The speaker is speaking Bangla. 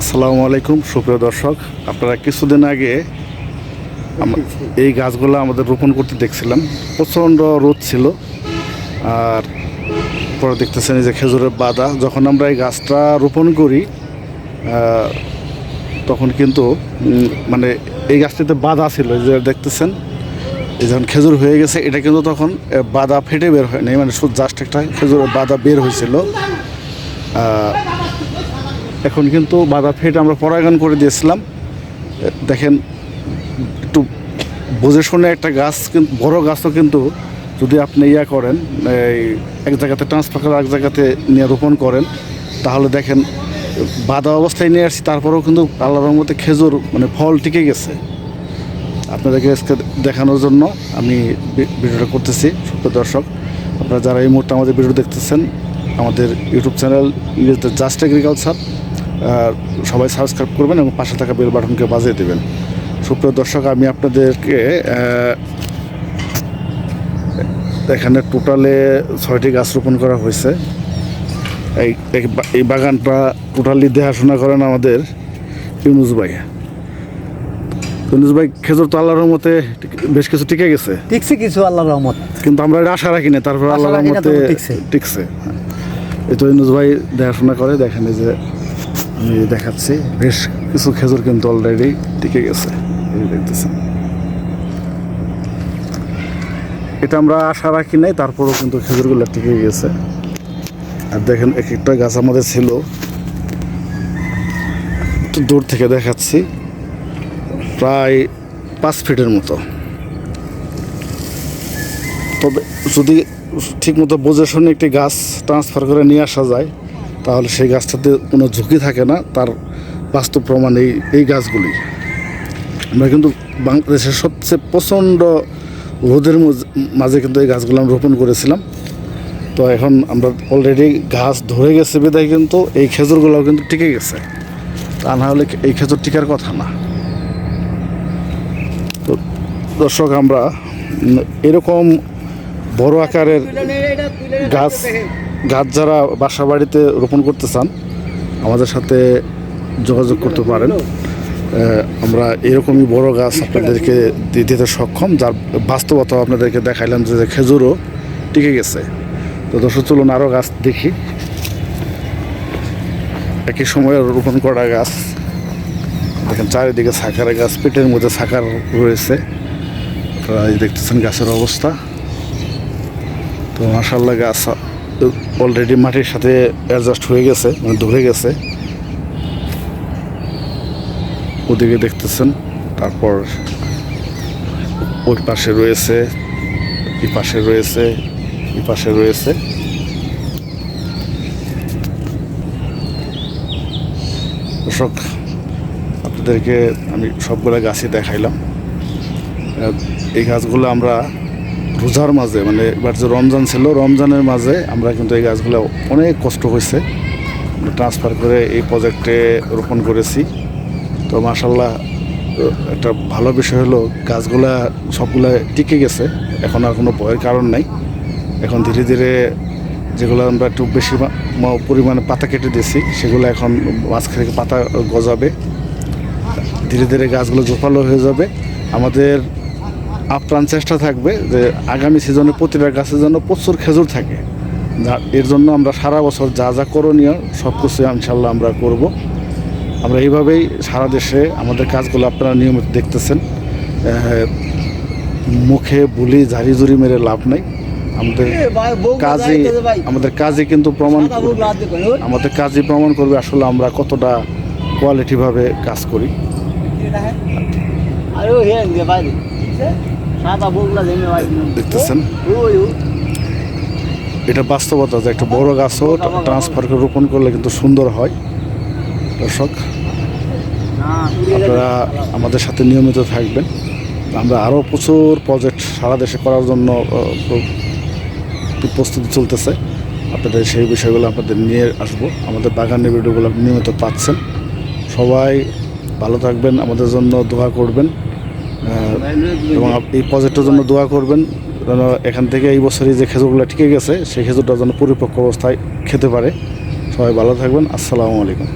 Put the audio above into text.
আসসালামু আলাইকুম, সুপ্রিয় দর্শক। আপনারা কিছুদিন আগে এই গাছগুলো আমাদের রোপণ করতে দেখছিলাম। প্রচণ্ড রোদ ছিল। আর পরে দেখতেছেন যে খেজুরের বাদা। যখন আমরা এই গাছটা রোপণ করি তখন কিন্তু মানে এই গাছটিতে বাধা ছিল। যে দেখতেছেন, এই যখন খেজুর হয়ে গেছে, এটা কিন্তু তখন বাদা ফেটে বের হয়নি মানে জাস্ট একটা খেজুরের বাদা বের হয়েছিল। এখন কিন্তু বাধা ফেটে আমরা পরাগান করে দিয়েছিলাম। দেখেন, একটু বুঝে শুনে একটা গাছ কিন্তু, বড় গাছও কিন্তু যদি আপনি ইয়া করেন, এই এক জায়গাতে ট্রান্সফার করে এক জায়গাতে নিয়ে রোপণ করেন, তাহলে দেখেন, বাধা অবস্থায় নিয়ে আসছি, তারপরেও কিন্তু আল্লাহ রহমতে খেজুর মানে ফল টিকে গেছে। আপনাদেরকে আজকে দেখানোর জন্য আমি ভিডিওটা করতেছি, সুপ্রিয় দর্শক, আপনারা যারা এই মুহূর্তে আমাদের ভিডিও দেখতেছেন, আমাদের ইউটিউব চ্যানেল, ইংরেজিতে জাস্ট এগ্রিকালচার সবাই সাবস্ক্রাইব করবেন এবং পাশে থাকা বেল বাটনকে বাজিয়ে দেবেন। সুপ্রিয় দর্শক আমি আপনাদেরকে এখানে টোটালে ছয়টি গাছ রোপণ করা হয়েছে। এই এই বাগানটা টোটালি দেখাশোনা করেন আমাদের ইউনুস ভাই। ইউনুস ভাই খেজুর তো আল্লাহর মতে বেশ কিছু টিকে গেছে। টিকছে কিছু আল্লাহর রহমত। কিন্তু আমরা আশা রাখি না তারপর আল্লাহর রাখি না, মতে তবু টিকছে। টিকছে। এই তো ইউনুস ভাই দেখাশোনা করে দেখেন যে দেখাচ্ছি। বেশ কিছু খেজুর কিন্তু অলরেডি টিকে গেছে। দেখতেছেন। এটা আমরা আশা রাখি নাই, তারপরেও কিন্তু খেজুরগুলো টিকে গেছে। আর দেখেন এক একটা গাছ আমাদের ছিল। একটু দূর থেকে দেখাচ্ছি। প্রায় পাঁচ ফিটের মতো। তবে যদি ঠিকমতো বুঝে শুনে একটি গাছ ট্রান্সফার করে নিয়ে আসা যায় তাহলে সেই গাছটাতে কোনো ঝুঁকি থাকে না তার বাস্তব প্রমাণ এই এই গাছগুলি। আমরা কিন্তু বাংলাদেশের সবচেয়ে প্রচণ্ড রোদের মাঝে কিন্তু এই গাছগুলো আমরা রোপণ করেছিলাম। তো এখন আমরা অলরেডি গাছ ধরে গেছে বিদায় কিন্তু এই খেজুরগুলোও কিন্তু টিকে গেছে। তা না হলে এই খেজুর টিকার কথা না। তো দর্শক আমরা এরকম বড় আকারের গাছ গাছ যারা বাসা বাড়িতে রোপণ করতে চান, আমাদের সাথে যোগাযোগ করতে পারেন। আমরা এরকমই বড় গাছ আপনাদেরকে দিতে সক্ষম, যার বাস্তবতা আপনাদেরকে দেখাইলাম যে খেজুরও টিকে গেছে। তো দর্শক, চলুন আরও গাছ দেখি। একই সময়ে রোপণ করা গাছ। দেখেন, চারিদিকে সাকারের গাছ, পেটের মধ্যে সাকার রয়েছে। আপনারা দেখতেছেন গাছের অবস্থা। তো মাসাল্লাহ গাছ অলরেডি মাটির সাথে অ্যাডজাস্ট হয়ে গেছে মানে ধরে গেছে। ওদিকে দেখতেছেন, তারপর ওই পাশে রয়েছে, এই পাশে রয়েছে, এই পাশে রয়েছে। দর্শক, আপনাদেরকে আমি সবগুলো গাছই দেখাইলাম। এই গাছগুলো আমরা রোজার মাঝে মানে এবার যে রমজান ছিল, রমজানের মাঝে আমরা কিন্তু এই গাছগুলো অনেক কষ্ট হয়েছে। ট্রান্সফার করে এই প্রজেক্টে রোপণ করেছি। তো মাসাল্লাহ একটা ভালো বিষয় হলো, গাছগুলা সবগুলা টিকে গেছে। এখন আর কোনো ভয়ের কারণ নাই। এখন ধীরে ধীরে যেগুলো আমরা একটু বেশি পরিমাণে পাতা কেটে দিয়েছি, সেগুলো এখন মাঝখানে পাতা গজাবে। ধীরে ধীরে গাছগুলো জোপালো হয়ে যাবে। আমাদের আপ্রাণ চেষ্টা থাকবে যে আগামী সিজনে প্রতিটা গাছের জন্য প্রচুর খেজুর থাকে। এর জন্য আমরা সারা বছর যা যা করণীয় সব কিছু ইনশাল্লাহ আমরা করব। আমরা এইভাবেই সারা দেশে আমাদের কাজগুলো আপনারা নিয়মিত দেখতেছেন। মুখে বুলি ঝাড়ি ঝুড়ি মেরে লাভ নাই। আমাদের কাজই আমাদের কাজই কিন্তু প্রমাণ আমাদের কাজই প্রমাণ করবে আসলে আমরা কতটা কোয়ালিটিভাবে কাজ করি। দেখতেছেন? এটা বাস্তবতা যে একটা বড় গাছও ট্রান্সফার করে রোপণ করলে কিন্তু সুন্দর হয়। দর্শক আপনারা আমাদের সাথে নিয়মিত থাকবেন। আমরা আরও প্রচুর প্রজেক্ট সারা দেশে করার জন্য প্রস্তুতি চলতেছে। আপনাদের সেই বিষয়গুলো আপনাদের নিয়ে আসব। আমাদের বাগানের ভিডিওগুলো নিয়মিত পাচ্ছেন। সবাই ভালো থাকবেন আমাদের জন্য দোয়া করবেন। এবং এই প্রজেক্টের জন্য দোয়া করবেন, যেন এখান থেকে এই বছরই যে খেজুরগুলো টিকে গেছে, সেই খেজুরটা যেন পরিপক্ক অবস্থায় খেতে পারে। সবাই ভালো থাকবেন, আসসালামু আলাইকুম।